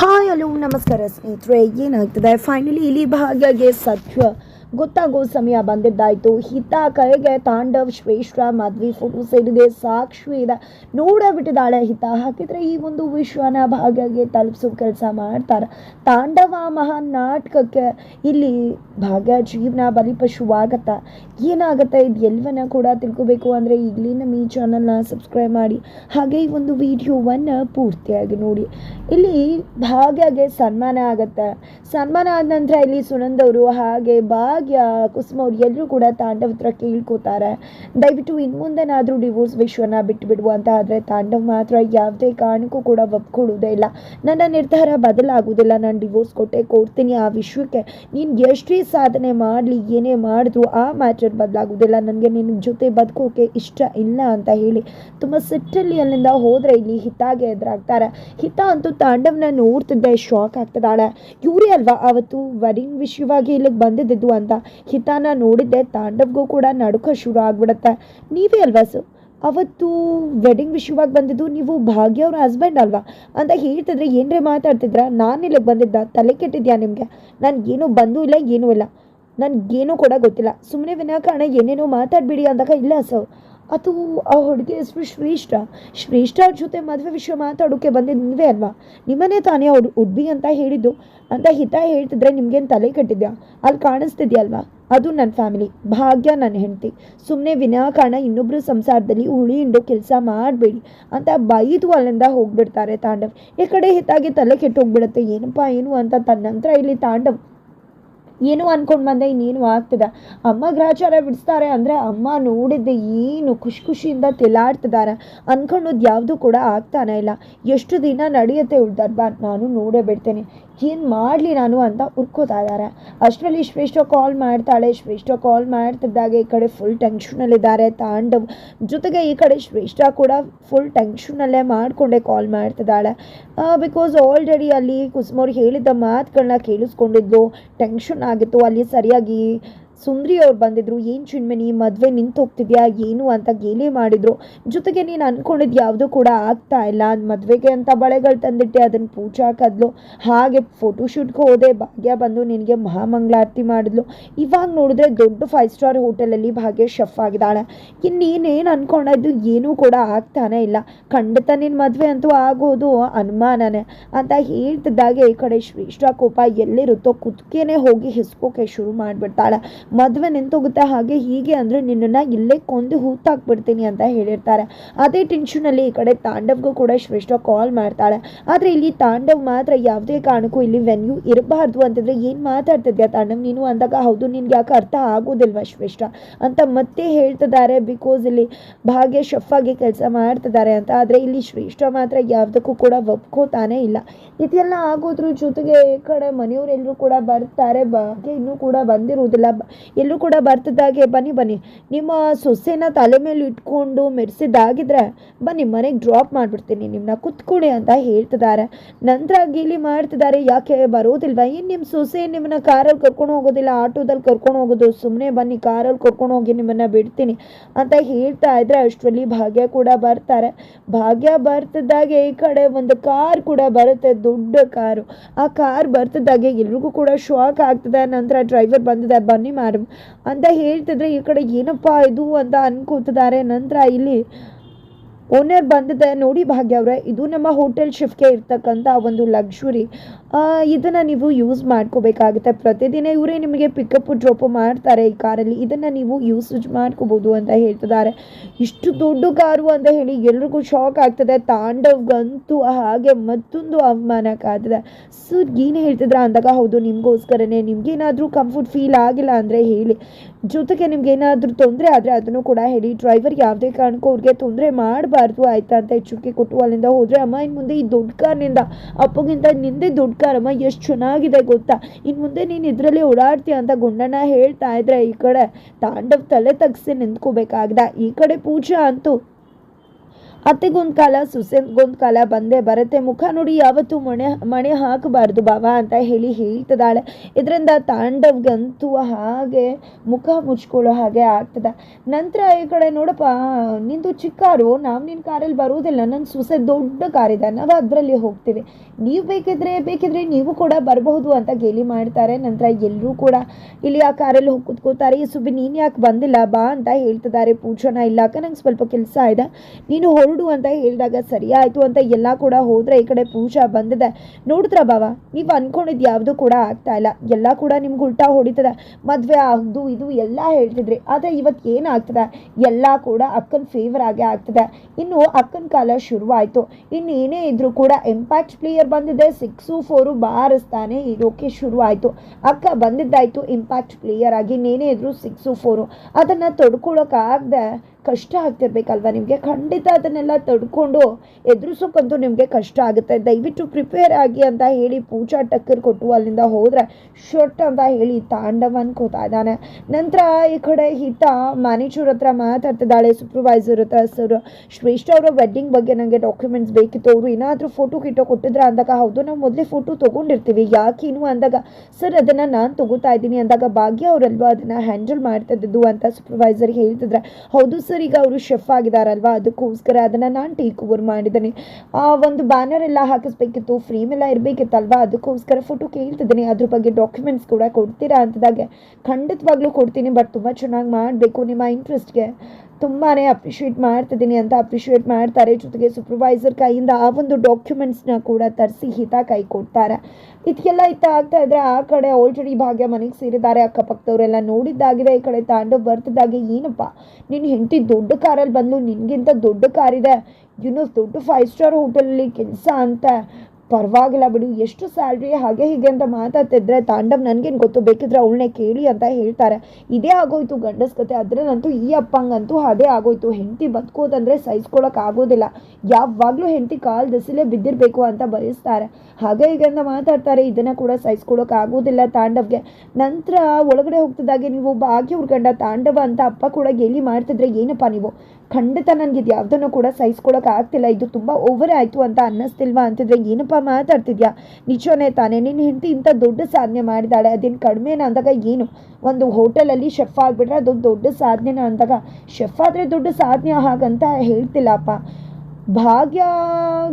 Hi hello ನಮಸ್ಕಾರ ಸ್ನೇಹಿತರೆ ಏನಾಗ್ತದೆ ಫೈನಲಿ ಇಲ್ಲಿ ಭಾಗ್ಯಗೆ ಸತ್ಯ ಗೊತ್ತಾಗೋ ಸಮಯ ಬಂದಿದ್ದಾಯಿತು. ಹಿತ, ಕೈಗೆ ತಾಂಡವ್, ಶ್ರೇಷ್ಠ, ಮದ್ವಿ ಫೋಟೋ ಸೇರಿದೆ. ಸಾಕ್ಷಿ ಇದೆ. ನೋಡಬಿಟ್ಟಿದ್ದಾಳೆ ಹಿತ. ಹಾಕಿದ್ರೆ ಈ ಒಂದು ವಿಶ್ವನ ಭಾಗ್ಯಗೆ ತಲುಪಿಸೋ ಕೆಲಸ ಮಾಡ್ತಾರೆ. ತಾಂಡವ ಮಹಾನ್ ನಾಟಕಕ್ಕೆ ಇಲ್ಲಿ ಭಾಗ್ಯ ಜೀವನ ಬಲಿಪಶುವಾಗತ್ತೆ ಏನಾಗುತ್ತೆ ಇದು ಎಲ್ಲವನ್ನ ಕೂಡ ತಿಳ್ಕೊಬೇಕು ಅಂದರೆ ಈಗಲೇ ನಮ್ಮ ಈ ಚಾನಲ್ನ ಸಬ್ಸ್ಕ್ರೈಬ್ ಮಾಡಿ. ಹಾಗೆ ಈ ಒಂದು ವಿಡಿಯೋವನ್ನು ಪೂರ್ತಿಯಾಗಿ ನೋಡಿ. ಇಲ್ಲಿ ಭಾಗ್ಯಗೆ ಸನ್ಮಾನ ಆಗತ್ತೆ. ಸನ್ಮಾನ ಆದ ನಂತರ ಇಲ್ಲಿ ಸುನಂದವರು ಹಾಗೆ ಭಾಗ್ಯ ಕುಸುಮ ಅವ್ರು ಎಲ್ಲರೂ ಕೂಡ ತಾಂಡವ್ ಹತ್ರ ಕೇಳ್ಕೋತಾರೆ. ದಯವಿಟ್ಟು ಇನ್ನು ಮುಂದೆನಾದರೂ ಡಿವೋರ್ಸ್ ವಿಶ್ವನ ಬಿಟ್ಟುಬಿಡುವ ಅಂತ ಆದರೆ ತಾಂಡವ್ ಮಾತ್ರ ಯಾವುದೇ ಕಾರಣಕ್ಕೂ ಕೂಡ ಒಪ್ಕೊಳ್ಳೋದೇ ಇಲ್ಲ. ನನ್ನ ನಿರ್ಧಾರ ಬದಲಾಗುವುದಿಲ್ಲ. ನಾನು ಡಿವೋರ್ಸ್ ಕೊಟ್ಟೆ ಕೊಡ್ತೀನಿ. ಆ ವಿಶ್ವಕ್ಕೆ ನೀನು ಎಷ್ಟೇ ಸಾಧನೆ ಮಾಡಲಿ, ಏನೇ ಮಾಡಿದ್ರು ಆ ಮ್ಯಾಟರ್ ಬದಲಾಗುವುದಿಲ್ಲ. ನನಗೆ ನಿನ್ನ ಜೊತೆ ಬದುಕೋಕೆ ಇಷ್ಟ ಇಲ್ಲ ಅಂತ ಹೇಳಿ. ತುಂಬ ಸಿಟ್ಟಲ್ಲಿ ಅಲ್ಲಿಂದ ಹೋದರೆ ಇಲ್ಲಿ ಹಿತಾಗೆ ಎದುರಾಗ್ತಾರೆ. ಹಿತ ಅಂತೂ ತಾಂಡವ್ನ ನೋಡ್ತಿದ್ದೆ ಶಾಕ್ ಆಗ್ತದಾಳೆ ಇವರೇ ಅಲ್ವಾ? ಅವತ್ತು ವೆಡ್ಡಿಂಗ್ ವಿಷಯವಾಗಿ ಇಲ್ಲಿಗೆ ಬಂದಿದ್ದು ಅಂತ ಹಿತಾನ ನೋಡಿದ್ದೆ ತಾಂಡವ್ಗೂ ಕೂಡ ನಡುಕ ಶುರು ಆಗ್ಬಿಡುತ್ತೆ. ನೀವೇ ಅಲ್ವಾ ಸರ್? ಅವತ್ತು ವೆಡ್ಡಿಂಗ್ ವಿಷಯವಾಗಿ ಬಂದಿದ್ದು ನೀವು ಭಾಗ್ಯ ಅವ್ರ ಹಸ್ಬೆಂಡ್ ಅಲ್ವಾ? ಅಂತ ಹೇಳ್ತಿದ್ರೆ ಏನರೇ ಮಾತಾಡ್ತಿದ್ರ? ನಾನು ಇಲ್ಲಿಗೆ ಬಂದಿದ್ದ, ತಲೆ ಕೆಟ್ಟಿದ್ಯಾ ನಿಮಗೆ? ನನಗೇನು ಬಂದೂ ಇಲ್ಲ, ಏನೂ ಇಲ್ಲ. ನನಗೇನೂ ಕೂಡ ಗೊತ್ತಿಲ್ಲ. ಸುಮ್ಮನೆ ವಿನಾಕಾರಣ ಏನೇನೋ ಮಾತಾಡಬೇಡಿ ಅಂದಾಗ ಇಲ್ಲ ಸರ್. ಅದು ಆ ಹುಡುಗಿ ಹೆಸರು ಶ್ರೇಷ್ಠ. ಶ್ರೇಷ್ಠ ಅವ್ರ ಜೊತೆ ಮದುವೆ ವಿಷಯ ಮಾತಾಡೋಕೆ ಬಂದಿದ್ದು ನೀವೇ ಅಲ್ವಾ? ನಿಮ್ಮನೇ ತಾನೇ ಅವ್ರು ಉಡ್ಬಿ ಅಂತ ಹೇಳಿದ್ದು. ಅಂತ ಹಿತ ಹೇಳ್ತಿದ್ರೆ ನಿಮ್ಗೇನು ತಲೆ ಕಟ್ಟಿದ್ಯಾ? ಅಲ್ಲಿ ಕಾಣಿಸ್ತಿದ್ಯಲ್ವಾ? ಅದು ನನ್ನ ಫ್ಯಾಮಿಲಿ. ಭಾಗ್ಯ ನನ್ನ ಹೆಂಡತಿ. ಸುಮ್ಮನೆ ವಿನಾಕಾರಣ ಇನ್ನೊಬ್ಬರು ಸಂಸಾರದಲ್ಲಿ ಹುಳಿ ಹಿಂಡು ಕೆಲಸ ಮಾಡಬೇಡಿ ಅಂತ ಬೈದು ಅಲ್ಲಿಂದ ಹೋಗ್ಬಿಡ್ತಾರೆ ತಾಂಡವ್. ಈ ಕಡೆ ಹಿತಾಗಿ ತಲೆ ಕೆಟ್ಟೋಗ್ಬಿಡುತ್ತೆ. ಏನಪ್ಪ, ಏನು ಅಂತ ತನ್ನಂತರ ಇಲ್ಲಿ ತಾಂಡವ್. ಏನು ಅನ್ಕೊಂಡ್ ಬಂದೆ, ಇನ್ನೇನು ಆಗ್ತದೆ? ಅಮ್ಮ ಗ್ರಾಚಾರ ಬಿಡಿಸ್ತಾರೆ ಅಂದರೆ ಅಮ್ಮ ನೋಡಿದ್ದೆ ಏನು ಖುಷಿ ಖುಷಿಯಿಂದ ತಿಲಾಡ್ತಿದ್ದಾರೆ. ಅನ್ಕೊಂಡದ್ದು ಯಾವುದು ಕೂಡ ಆಗ್ತಾನೆ ಇಲ್ಲ. ಎಷ್ಟು ದಿನ ನಡೆಯುತ್ತೆ ಉಳ್ದರ್ಬಾ ನಾನು ನೋಡೇ ಬಿಡ್ತೇನೆ. ಏನು ಮಾಡಲಿ ನಾನು ಅಂತ ಉರ್ಕೋತಾ ಇದ್ದಾರೆ ಅಷ್ಟರಲ್ಲಿ ಶ್ರೇಷ್ಠ ಕಾಲ್ ಮಾಡ್ತಾಳೆ. ಶ್ರೇಷ್ಠ ಕಾಲ್ ಮಾಡ್ತಿದ್ದಾಗ ಈ ಕಡೆ ಫುಲ್ ಟೆನ್ಷನಲ್ಲಿದ್ದಾರೆ ತಾಂಡವ್ ಜೊತೆಗೆ ಈ ಕಡೆ ಶ್ರೇಷ್ಠ ಕೂಡ ಫುಲ್ ಟೆನ್ಷನಲ್ಲೇ ಮಾಡಿಕೊಂಡೆ ಕಾಲ್ ಮಾಡ್ತಿದ್ದಾಳೆ. ಬಿಕಾಸ್ ಆಲ್ರೆಡಿ ಅಲ್ಲಿ ಕುಸುಮವ್ರು ಹೇಳಿದ್ದ ಮಾತುಗಳನ್ನ ಕೇಳಿಸ್ಕೊಂಡಿದ್ದು ಟೆನ್ಷನ್ ಆಗಿತ್ತು. ಅಲ್ಲಿ ಸರಿಯಾಗಿ ಸುಂದ್ರಿ ಅವ್ರು ಬಂದಿದ್ರು, ಏನು ನೀ ಮದುವೆ ನಿಂತು ಹೋಗ್ತಿದ್ಯಾ ಏನು ಅಂತ ಗೇಲಿ ಮಾಡಿದ್ರು. ಜೊತೆಗೆ ನೀನು ಅಂದ್ಕೊಂಡಿದ್ದು ಯಾವುದೂ ಕೂಡ ಆಗ್ತಾ ಇಲ್ಲ. ಮದುವೆಗೆ ಅಂತ ಬಳೆಗಳು ತಂದಿಟ್ಟೆ ಅದನ್ನು ಪೂಜಾ ಹಾಕದ್ಲು ಹಾಗೆ ಫೋಟೋಶೂಟ್ಗೆ ಹೋದೆ, ಭಾಗ್ಯ ಬಂದು ನಿನಗೆ ಮಹಾಮಂಗಳಾರತಿ ಮಾಡಿದ್ಲು. ಇವಾಗ ನೋಡಿದ್ರೆ ದೊಡ್ಡ ಫೈವ್ ಸ್ಟಾರ್ ಹೋಟೆಲಲ್ಲಿ ಭಾಗ್ಯ ಶೆಫ್ ಆಗಿದ್ದಾಳೆ. ಇನ್ನೇನೇನು ಅಂದ್ಕೊಂಡಿದ್ದು ಏನೂ ಕೂಡ ಆಗ್ತಾನೆ ಇಲ್ಲ. ಖಂಡಿತ ನಿನ್ನ ಮದುವೆ ಅಂತೂ ಆಗೋದು ಅನುಮಾನನೇ. ಅಂತ ಹೇಳ್ತಿದ್ದಾಗೆ ಈ ಕಡೆ ಶ್ರೇಷ್ಠ ಕೋಪ ಎಲ್ಲಿರುತ್ತೋ ಕುತ್ಕೆನೆ ಹೋಗಿ ಹಿಸ್ಕೋಕೆ ಶುರು ಮಾಡಿಬಿಡ್ತಾಳೆ. ಮದುವೆ ನಿಂತೋಗುತ್ತೆ. ಹಾಗೆ ಹೀಗೆ ಅಂದರೆ ನಿನ್ನನ್ನು ಇಲ್ಲೇ ಕೊಂದು ಹೂತಾಕ್ಬಿಡ್ತೀನಿ ಅಂತ ಹೇಳಿರ್ತಾರೆ. ಅದೇ ಟೆನ್ಷನಲ್ಲಿ ಈ ಕಡೆ ತಾಂಡವ್ಗೂ ಕೂಡ ಶ್ರೇಷ್ಠ ಕಾಲ್ ಮಾಡ್ತಾಳೆ. ಆದರೆ ಇಲ್ಲಿ ತಾಂಡವ್ ಮಾತ್ರ ಯಾವುದೇ ಕಾರಣಕ್ಕೂ ಇಲ್ಲಿ ವೆನ್ಯೂ ಇರಬಾರ್ದು ಅಂತಂದರೆ ಏನು ಮಾತಾಡ್ತಿದ್ಯಾ ತಾಂಡವ್ ನೀನು ಅಂದಾಗ ಹೌದು, ನಿನ್ಗೆ ಯಾಕೆ ಅರ್ಥ ಆಗೋದಿಲ್ವಾ ಶ್ರೇಷ್ಠ? ಅಂತ ಮತ್ತೆ ಹೇಳ್ತಿದ್ದಾರೆ ಬಿಕಾಸ್ ಇಲ್ಲಿ ಭಾಗ್ಯ ಶಫಾಗಿ ಕೆಲಸ ಮಾಡ್ತಿದ್ದಾರೆ ಅಂತ. ಆದರೆ ಇಲ್ಲಿ ಶ್ರೇಷ್ಠ ಮಾತ್ರ ಯಾವುದಕ್ಕೂ ಕೂಡ ಒಪ್ಕೋತಾನೇ ಇಲ್ಲ. ಇದೆಲ್ಲ ಆಗೋದ್ರ ಜೊತೆಗೆ ಈ ಕಡೆ ಮನೆಯವರೆಲ್ಲರೂ ಕೂಡ ಬರ್ತಾರೆ. ಭಾಗ್ಯ ಇನ್ನೂ ಕೂಡ ಬಂದಿರುವುದಿಲ್ಲ. ಎಲ್ಲರೂ ಕೂಡ ಬರ್ತಿದ್ದಾಗೆ ಬನ್ನಿ ಬನ್ನಿ. ನಿಮ್ಮ ಸೊಸೆನ ತಲೆ ಮೇಲೆ ಇಟ್ಕೊಂಡು ಮೆರೆಸಿದ್ದಾಗಿದ್ರೆ ಬನ್ನಿ, ಮನೆಗೆ ಡ್ರಾಪ್ ಮಾಡಿಬಿಡ್ತೀನಿ. ನಿಮ್ಮನ್ನ ಕುತ್ಕೊಳ್ಳಿ ಅಂತ ಹೇಳ್ತಿದ್ದಾರೆ. ನಂತರ ಗೀಲಿ ಮಾಡ್ತಿದ್ದಾರೆ. ಯಾಕೆ ಬರೋದಿಲ್ವಾ? ಏನು ನಿಮ್ಮ ಸೊಸೆ ನಿಮ್ಮನ್ನ ಕಾರಲ್ಲಿ ಕರ್ಕೊಂಡು ಹೋಗೋದಿಲ್ಲ, ಆಟೋದಲ್ಲಿ ಕರ್ಕೊಂಡು ಹೋಗೋದು? ಸುಮ್ಮನೆ ಬನ್ನಿ, ಕಾರಲ್ಲಿ ಕರ್ಕೊಂಡು ಹೋಗಿ ನಿಮ್ಮನ್ನ ಬಿಡ್ತೀನಿ ಅಂತ ಹೇಳ್ತಾ ಇದ್ರೆ ಅಷ್ಟರಲ್ಲಿ ಭಾಗ್ಯ ಕೂಡ ಬರ್ತಾರೆ. ಭಾಗ್ಯ ಬರ್ತಿದ್ದಾಗೆ ಈ ಕಡೆ ಒಂದು ಕಾರ್ ಕೂಡ ಬರುತ್ತೆ, ದೊಡ್ಡ ಕಾರು. ಆ ಕಾರ್ ಬರ್ತಿದ್ದಾಗೆ ಎಲ್ರಿಗೂ ಕೂಡ ಶಾಕ್ ಆಗ್ತದೆ. ನಂತರ ಡ್ರೈವರ್ ಬಂದಿದೆ ಬನ್ನಿ ಅಂತ ಹೇಳ್ತಿದ್ರೆ ಈ ಕಡೆ ಏನಪ್ಪ ಇದು ಅಂತ ಅನ್ಕೋತಿದ್ದಾರೆ. ನಂತರ ಇಲ್ಲಿ ಓನರ್ ಬಂದಿದೆ ನೋಡಿ ಭಾಗ್ಯ ಅವರೇ, ಇದು ನಮ್ಮ ಹೋಟೆಲ್ ಶಿಫ್ಟ್ಗೆ ಇರ್ತಕ್ಕಂಥ ಒಂದು ಲಕ್ಸುರಿ ಇದನ್ನು ನೀವು ಯೂಸ್ ಮಾಡ್ಕೋಬೇಕಾಗುತ್ತೆ. ಪ್ರತಿದಿನ ಇವರೇ ನಿಮಗೆ ಪಿಕಪ್ ಡ್ರಾಪ್ ಮಾಡ್ತಾರೆ ಈ ಕಾರಲ್ಲಿ ಇದನ್ನು ನೀವು ಯೂಸೇಜ್ ಮಾಡ್ಕೋಬೋದು ಅಂತ ಹೇಳ್ತಿದ್ದಾರೆ. ಇಷ್ಟು ದೊಡ್ಡ ಕಾರು ಅಂತ ಹೇಳಿ ಎಲ್ರಿಗೂ ಶಾಕ್ ಆಗ್ತದೆ. ತಾಂಡವ್ಗಂತೂ ಹಾಗೆ ಮತ್ತೊಂದು ಅವಮಾನಕ್ಕಾಗ್ತದೆ ಸರ್ ಏನು ಹೇಳ್ತಿದ್ರೆ ಅಂದಾಗ, ಹೌದು, ನಿಮಗೋಸ್ಕರನೇ ನಿಮ್ಗೇನಾದರೂ ಕಂಫರ್ಟ್ ಫೀಲ್ ಆಗಿಲ್ಲ ಅಂದರೆ ಹೇಳಿ. ಜೊತೆಗೆ ನಿಮ್ಗೆ ಏನಾದರೂ ತೊಂದರೆ ಆದರೆ ಅದನ್ನು ಕೂಡ ಹೇಳಿ. ಡ್ರೈವರ್ ಯಾವುದೇ ಕಾರಣಕ್ಕೂ ಅವ್ರಿಗೆ ತೊಂದರೆ ಮಾಡಬಾರ್ದು. ಆಯ್ತಾ ಅಂತ ಚುಕ್ಕಿ ಕೊಟ್ಟು ಅಲ್ಲಿಂದ ಹೋದರೆ, ಅಮ್ಮ ಇನ್ನು ಮುಂದೆ ಈ ದೊಡ್ಡ ಕಾರ್ನಿಂದ, ಅಪ್ಪಗಿಂತ ನಿಂದೆ ದೊಡ್ಡ ಕಾರ್, ಅಮ್ಮ, ಎಷ್ಟು ಚೆನ್ನಾಗಿದೆ ಗೊತ್ತಾ? ಇನ್ನು ಮುಂದೆ ನೀನು ಇದರಲ್ಲಿ ಓಡಾಡ್ತೀಯ ಅಂತ ಗುಂಡಣ್ಣ ಹೇಳ್ತಾ ಇದ್ರೆ ಈ ಕಡೆ ತಾಂಡವ್ ತಲೆ ತಗ್ಸಿ ನಿಂತ್ಕೋಬೇಕಾಗ್ದ. ಈ ಕಡೆ ಪೂಜಾ ಅಂತೂ ಅತ್ತೆಗೊಂದು ಕಾಲ ಸೊಸೆಗೊಂದು ಕಾಲ ಬಂದೇ ಬರುತ್ತೆ. ಮುಖ ನೋಡಿ ಯಾವತ್ತೂ ಮಣೆ ಮಣೆ ಹಾಕಬಾರ್ದು ಬಾವ ಅಂತ ಹೇಳಿ ಹೇಳ್ತದಾಳೆ ಇದರಿಂದ ತಾಂಡವ್ಗಂತೂ ಹಾಗೆ ಮುಖ ಮುಚ್ಕೊಳ್ಳೋ ಹಾಗೆ ಆಗ್ತದೆ. ನಂತರ ಈ ಕಡೆ ನೋಡಪ್ಪ, ನಿಂದು ಚಿಕ್ಕಾರು ನಾವು ನಿನ್ನ ಕಾರಲ್ಲಿ ಬರೋದಿಲ್ಲ ನನ್ನ ಸೊಸೆ ದೊಡ್ಡ ಕಾರಿದೆ ನಾವು ಅದರಲ್ಲಿ ಹೋಗ್ತೀವಿ. ನೀವು ಬೇಕಿದ್ರೆ ಬೇಕಿದ್ರೆ ನೀವು ಕೂಡ ಬರಬಹುದು ಅಂತ ಗೇಲಿ ಮಾಡ್ತಾರೆ. ನಂತರ ಎಲ್ಲರೂ ಕೂಡ ಇಲ್ಲಿ ಆ ಕಾರಲ್ಲಿ ಹೋಗಿ ಕೂತ್ಕೋತಾರೆ ಈ ಸುಬ್ಬಿ, ನೀನು ಯಾಕೆ ಬಂದಿಲ್ಲ? ಬಾ ಅಂತ ಹೇಳ್ತಿದ್ದಾರೆ ಪೂಜನ. ಅಕ್ಕ, ನಂಗೆ ಸ್ವಲ್ಪ ಕೆಲಸ ಇದೆ. ನೀನು ಹೊರಡು ಅಂತ ಹೇಳಿದಾಗ ಸರಿ ಅಂತ ಎಲ್ಲ ಕೂಡ ಹೋದ್ರೆ ಈ ಕಡೆ ಪೂಜಾ ಬಂದಿದೆ. ನೋಡಿದ್ರ ಬಾವ? ನೀವು ಅಂದ್ಕೊಂಡಿದ್ದು ಯಾವುದು ಕೂಡ ಆಗ್ತಾ ಇಲ್ಲ. ಎಲ್ಲ ಕೂಡ ನಿಮ್ಗೆ ಉಲ್ಟಾ ಹೊಡಿತದೆ. ಮದುವೆ ಅದು ಇದು ಎಲ್ಲ ಹೇಳ್ತಿದ್ರಿ. ಆದರೆ ಇವತ್ತು ಏನಾಗ್ತದೆ ಎಲ್ಲ ಕೂಡ ಅಕ್ಕನ ಫೇವರ್ ಆಗೇ ಆಗ್ತದೆ. ಇನ್ನು ಅಕ್ಕನ ಕಾಲ ಶುರುವಾಯಿತು. ಇನ್ನು ಏನೇ ಇದ್ರೂ ಕೂಡ ಇಂಪ್ಯಾಕ್ಟ್ ಪ್ಲೇಯರ್ ಬಂದಿದೆ. ಸಿಕ್ಸು ಫೋರು ಬಾರಿಸ್ತಾನೆ ಇರೋಕೆ ಶುರುವಾಯಿತು. ಅಕ್ಕ ಬಂದಿದ್ದಾಯ್ತು ಇಂಪ್ಯಾಕ್ಟ್ ಪ್ಲೇಯರ್ ಆಗಿ. ಇನ್ನೇನೇ ಇದ್ರು ಸಿಕ್ಸು ಫೋರು ಅದನ್ನು ತೊಡ್ಕೊಳಕ್ಕಾಗದೆ ಕಷ್ಟ ಆಗ್ತಿರ್ಬೇಕಲ್ವಾ ನಿಮಗೆ? ಖಂಡಿತ ಅದನ್ನೆಲ್ಲ ತಡ್ಕೊಂಡು ಎದುರಿಸೋಕ್ಕಂತೂ ನಿಮಗೆ ಕಷ್ಟ ಆಗುತ್ತೆ. ದಯವಿಟ್ಟು ಪ್ರಿಪೇರ್ ಆಗಿ ಅಂತ ಹೇಳಿ ಪೂಜಾ ಟಕ್ಕರ್ ಕೊಟ್ಟು ಅಲ್ಲಿಂದ ಹೋದರೆ ಶರ್ಟ್ ಅಂತ ಹೇಳಿ ತಾಂಡವ ಅನ್ಕೋತಾ ಇದ್ದಾನೆ. ನಂತರ ಈ ಕಡೆ ಹಿತ ಮ್ಯಾನೇಜರ್ ಹತ್ರ ಮಾತಾಡ್ತಿದ್ದಾಳೆ ಸೂಪರ್ವೈಸರ್ ಹತ್ರ. ಸರ್, ಶ್ರೇಷ್ಠ ಅವರ ವೆಡ್ಡಿಂಗ್ ಬಗ್ಗೆ ನನಗೆ ಡಾಕ್ಯುಮೆಂಟ್ಸ್ ಬೇಕಿತ್ತು. ಅವರು ಏನಾದರೂ ಫೋಟೋ ಕಿಟೋ ಕೊಟ್ಟಿದ್ರೆ ಅಂದಾಗ, ಹೌದು, ನಾವು ಮೊದಲೇ ಫೋಟೋ ತೊಗೊಂಡಿರ್ತೀವಿ. ಯಾಕೇನು ಅಂದಾಗ, ಸರ್, ಅದನ್ನು ನಾನು ತಗೋತಾ ಇದ್ದೀನಿ ಅಂದಾಗ, ಭಾಗ್ಯ ಅವರಲ್ವಾ ಅದನ್ನು ಹ್ಯಾಂಡಲ್ ಮಾಡ್ತಾ ಅಂತ ಸೂಪರ್ವೈಸರ್ ಹೇಳ್ತಿದ್ರೆ. ಹೌದು, ಸರ್, ಈಗ ಅವರು ಶೆಫ್ ಆಗಿದಾರಲ್ವಾ ಅದಕ್ಕೋಸ್ಕರ ಅದನ್ನು ನಾನು ಟೇಕ್ ಓವರ್ ಮಾಡಿದ್ದೀನಿ ಆ ಒಂದು ಬ್ಯಾನರ್ ಎಲ್ಲ ಹಾಕಿಸ್ಬೇಕಿತ್ತು ಫ್ರೇಮ್ ಎಲ್ಲ ಇರಬೇಕಿತ್ತಲ್ವಾ? ಅದಕ್ಕೋಸ್ಕರ ಫೋಟೋ ಕೇಳ್ತಿದ್ದೀನಿ. ಅದ್ರ ಬಗ್ಗೆ ಡಾಕ್ಯುಮೆಂಟ್ಸ್ ಕೂಡ ಕೊಡ್ತೀರಾ ಅಂತದಾಗೆ ಖಂಡಿತವಾಗ್ಲೂ ಕೊಡ್ತೀನಿ ಬಟ್ ತುಂಬ ಚೆನ್ನಾಗಿ ಮಾಡಬೇಕು ನಿಮ್ಮ ಇಂಟ್ರೆಸ್ಟ್ಗೆ ತುಂಬಾ ಅಪ್ರಿಷಿಯೇಟ್ ಮಾಡ್ತಿದ್ದೀನಿ ಅಂತ ಅಪ್ರಿಷಿಯೇಟ್ ಮಾಡ್ತಾರೆ. ಜೊತೆಗೆ ಸೂಪರ್ವೈಸರ್ ಕೈಯಿಂದ ಆ ಒಂದು ಡಾಕ್ಯುಮೆಂಟ್ಸ್ನ ಕೂಡ ತರಿಸಿ ಹಿತ ಕೈ ಕೊಡ್ತಾರೆ. ಇದಕ್ಕೆಲ್ಲ ಇತ್ತ ಆಗ್ತಾ ಇದ್ರೆ ಆ ಕಡೆ ಆಲ್ರೆಡಿ ಭಾಗ್ಯ ಮನೆಗೆ ಸೇರಿದ್ದಾರೆ. ಅಕ್ಕಪಕ್ಕದವರೆಲ್ಲ ನೋಡಿದ್ದಾಗಿದೆ. ಈ ಕಡೆ ತಾಂಡವ್ ಬರ್ತಿದ್ದಾಗೆ, ಏನಪ್ಪ ನಿನ್ನ ಹೆಂಡತಿ ದೊಡ್ಡ ಕಾರಲ್ಲಿ ಬಂದು ನಿನಗಿಂತ ದೊಡ್ಡ ಕಾರಿದೆ. ಇನ್ನೂ ದೊಡ್ಡ ಫೈವ್ ಸ್ಟಾರ್ ಹೋಟೆಲಲ್ಲಿ ಕೆಲಸ ಅಂತ. ಪರವಾಗಿಲ್ಲ ಬಿಡು, ಎಷ್ಟು ಸ್ಯಾಲ್ರಿ ಹಾಗೆ ಹೀಗೆ ಅಂತ ಮಾತಾಡ್ತಿದ್ರೆ ತಾಂಡವ್ ನನಗೇನು ಗೊತ್ತು? ಬೇಕಿದ್ರೆ ಅವಳನ್ನೇ ಕೇಳಿ ಅಂತ ಹೇಳ್ತಾರೆ. ಇದೇ ಆಗೋಯ್ತು ಗಂಡಸ್ ಕತೆ. ಅದ್ರಲ್ಲಂತೂ ಈ ಅಪ್ಪಂಗಂತೂ ಅದೇ ಆಗೋಯ್ತು. ಹೆಂಡತಿ ಬದುಕೋದಂದ್ರೆ ಸಹಿಸ್ಕೊಳಕ್ಕೆ ಆಗೋದಿಲ್ಲ. ಯಾವಾಗಲೂ ಹೆಂಡತಿ ಕಾಲು ದಸಿಲೇ ಬಿದ್ದಿರಬೇಕು ಅಂತ ಬಯಸ್ತಾರೆ. ಹಾಗೆ ಹೀಗೆ ಅಂತ ಮಾತಾಡ್ತಾರೆ. ಇದನ್ನು ಕೂಡ ಸಹಿಸ್ಕೊಳಕ್ಕೆ ಆಗೋದಿಲ್ಲ ತಾಂಡವ್ಗೆ. ನಂತರ ಒಳಗಡೆ ಹೋಗ್ತಿದ್ದಾಗೆ ನೀವು ಭಾಗ್ಯ ಹುಡ್ಕಂಡ ತಾಂಡವ ಅಂತ ಅಪ್ಪ ಕೂಡ ಗೇಲಿ ಮಾಡ್ತಿದ್ರೆ ಏನಪ್ಪ ನೀವು? ಖಂಡಿತ ನನಗೆ ಇದು ಯಾವುದನ್ನು ಕೂಡ ಸಹಿಸ್ಕೊಳಕ್ಕೆ ಆಗ್ತಿಲ್ಲ. ಇದು ತುಂಬ ಓವರ್ ಆಯಿತು ಅಂತ ಅನ್ನಿಸ್ತಿಲ್ವಾ ಅಂತಿದ್ರೆ, ಏನಪ್ಪ ಮಾತಾಡ್ತಿದ್ಯಾ? ನಿಜವೇ ತಾನೇ, ನಿನ್ನ ಹೆಂಡತಿ ಇಂಥ ದೊಡ್ಡ ಸಾಧನೆ ಮಾಡಿದಾಳೆ ಅದೇನು ಕಡಿಮೆನ ಅಂದಾಗ ಏನು? ಒಂದು ಹೋಟೆಲಲ್ಲಿ ಶೆಫ್ ಆಗಿಬಿಟ್ರೆ ಅದೊಂದು ದೊಡ್ಡ ಸಾಧನೆನ ಅಂದಾಗ? ಶೆಫ್ ಆದರೆ ದೊಡ್ಡ ಸಾಧನೆ ಹಾಗಂತ ಹೇಳ್ತಿಲ್ಲಪ್ಪ. ಭಾಗ್ಯ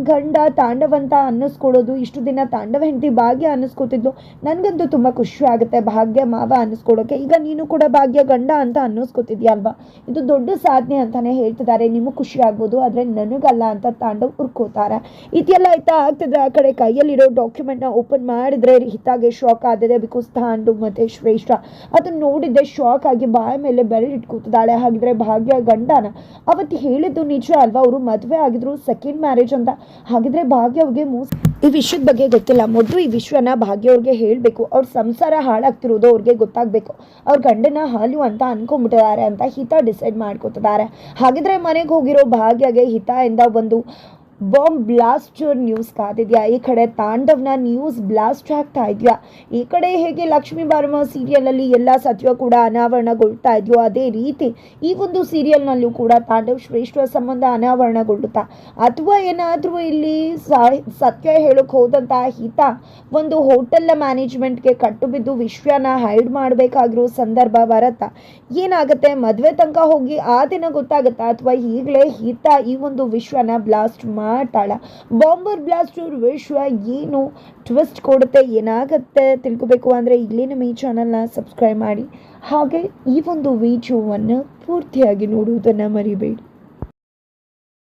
ಗಂಡ ತಾಂಡವಂತ ಅನ್ನಿಸ್ಕೊಳ್ಳೋದು, ಇಷ್ಟು ದಿನ ತಾಂಡವ ಹೆಂಡತಿ ಭಾಗ್ಯ ಅನ್ನಿಸ್ಕೊತಿದ್ಲು, ನನಗಂತೂ ತುಂಬ ಖುಷಿ ಆಗುತ್ತೆ ಭಾಗ್ಯ ಮಾವ ಅನ್ನಿಸ್ಕೊಳ್ಳೋಕೆ. ಈಗ ನೀನು ಕೂಡ ಭಾಗ್ಯ ಗಂಡ ಅಂತ ಅನ್ನಿಸ್ಕೊತಿದ್ಯಾ ಅಲ್ವಾ ಇದು ದೊಡ್ಡ ಸಾಧನೆ ಅಂತಾನೆ ಹೇಳ್ತಿದ್ದಾರೆ, ನಿಮಗೆ ಖುಷಿ ಆಗ್ಬೋದು, ಆದರೆ ನನಗಲ್ಲ ಅಂತ ತಾಂಡವ್ ಉರ್ಕೋತಾರೆ ಇದೆಲ್ಲ ಆಯ್ತಾ? ಆಗ್ತಿದ್ರೆ ಆ ಕಡೆ ಕೈಯಲ್ಲಿರೋ ಡಾಕ್ಯುಮೆಂಟ್ನ ಓಪನ್ ಮಾಡಿದ್ರೆ ಹಿತಾಗೆ ಶಾಕ್ ಆದಿದೆ ಬಿಕಾಸ್ ತಾಂಡು ಮತ್ತು ಶ್ರೇಷ್ಠ. ಅದನ್ನು ನೋಡಿದ್ದೆ ಶಾಕ್ ಆಗಿ ಬಾಯ ಮೇಲೆ ಬೆರಳಿಟ್ಕೋತಿದ್ದಾಳೆ, ಹಾಗಿದ್ರೆ ಭಾಗ್ಯ ಗಂಡನ. ಅವತ್ತು ಹೇಳಿದ್ದು ನಿಜ ಅಲ್ವಾ? ಅವರು ಮದುವೆ ಆಗಿದ್ರು ಸೆಕೆಂಡ್ ಮ್ಯಾರೇಜ್ ಅಂತ. ಹಾಗಿದ್ರೆ ಭಾಗ್ಯ ಅವ್ರಿಗೆ ಮೋಸ ಈ ವಿಷಯದ ಬಗ್ಗೆ ಗೊತ್ತಿಲ್ಲ. ಮೊದಲು ಈ ವಿಷಯನ ಭಾಗ್ಯ ಅವ್ರಿಗೆ ಹೇಳಬೇಕು. ಅವ್ರ ಸಂಸಾರ ಹಾಳಾಗ್ತಿರೋದು ಅವ್ರಿಗೆ ಗೊತ್ತಾಗಬೇಕು. ಅವ್ರ ಗಂಡನ ಹಾಲು ಅಂತ ಅನ್ಕೊಂಡ್ಬಿಟ್ಟಿದ್ದಾರೆ ಅಂತ ಹಿತ ಡಿಸೈಡ್ ಮಾಡ್ಕೊತಿದ್ದಾರೆ. ಹಾಗಿದ್ರೆ ಮನೆಗೆ ಹೋಗಿರೋ ಭಾಗ್ಯಗೆ ಹಿತ ಇಂದ ಒಂದು ಬಾಂಬ್ ಬ್ಲಾಸ್ಟ್ ನ್ಯೂಸ್ ಕಾದಿದ್ಯಾ? ಈ ಕಡೆ ತಾಂಡವ್ನ ನ್ಯೂಸ್ ಬ್ಲಾಸ್ಟ್ ಆಗ್ತಾ ಇದೆಯಾ? ಈ ಕಡೆ ಹೇಗೆ ಲಕ್ಷ್ಮೀ ಬಾರಮ್ಮ ಸೀರಿಯಲಲ್ಲಿ ಎಲ್ಲ ಸತ್ಯ ಕೂಡ ಅನಾವರಣಗೊಳ್ತಾ ಇದೆಯೋ ಅದೇ ರೀತಿ ಈ ಒಂದು ಸೀರಿಯಲ್ನಲ್ಲೂ ಕೂಡ ತಾಂಡವ್ ಶ್ರೇಷ್ಠ ಸಂಬಂಧ ಅನಾವರಣಗೊಳ್ಳುತ್ತಾ? ಅಥವಾ ಏನಾದರೂ ಇಲ್ಲಿ ಸತ್ಯ ಹೇಳೋಕೆ ಹೋದಂತಹ ಹಿತ ಒಂದು ಹೋಟೆಲ್ ಮ್ಯಾನೇಜ್ಮೆಂಟ್ಗೆ ಕಟ್ಟು ಬಿದ್ದು ವಿಶ್ವನ ಹೈಡ್ ಮಾಡಬೇಕಾಗಿರೋ ಸಂದರ್ಭ ಬರತ್ತಾ? ಏನಾಗುತ್ತೆ? ಮದುವೆ ತನಕ ಹೋಗಿ ಆ ದಿನ ಗೊತ್ತಾಗುತ್ತಾ? ಅಥವಾ ಈಗಲೇ ಹಿತ ಈ ಒಂದು ವಿಶ್ವನ ಬ್ಲಾಸ್ಟ್ ಮಾಡ್ತಾಳ ಬಾಂಬರ್ ಬ್ಲಾಸ್ಟರ್ ವಿಶ್ವ ಏನು ಟ್ವಿಸ್ಟ್ ಕೊಡುತ್ತೆ, ಏನಾಗುತ್ತೆ ತಿಳ್ಕೊಬೇಕು ಅಂದರೆ ಇಲ್ಲಿ ನಮ್ಮ ಈ ಚಾನಲ್ನ ಸಬ್ಸ್ಕ್ರೈಬ್ ಮಾಡಿ. ಹಾಗೆ ಈ ಒಂದು ವಿಡಿಯೋವನ್ನು ಪೂರ್ತಿಯಾಗಿ ನೋಡುವುದನ್ನು ಮರಿಬೇಡಿ.